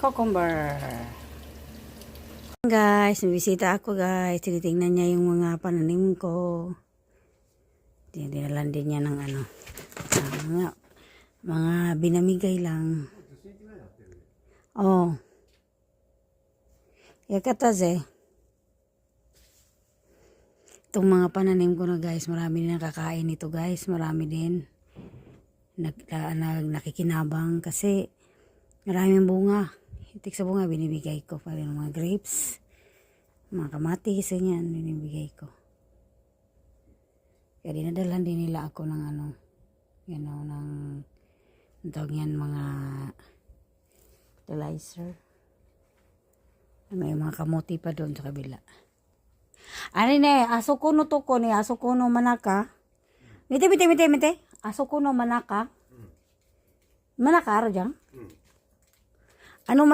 cucumber. Guys, bisita ako guys. Tinitingnan niya yung mga pananim ko. Dinalan din niya ng ano. mga, mga binamigay lang. Oh. Yakataze. Itong mga pananim ko na guys, marami din nakakain ito guys. Marami din. Nag, na, nag- nakikinabang kasi maraming bunga. Hitik sa bunga, binibigay ko pa rin mga grapes. Mga kamatis, yan, binibigay ko. Kaya dinadalan din nila ako ng ano, you know, ng, ang tawag yan, mga fertilizer. May mga kamuti pa doon sa kabila. Ano ne, aso kuno to ko ni, aso kuno manaka. Mite, mite, mite, mite. Aso kuno manaka. Manaka, aro dyan? Ano man?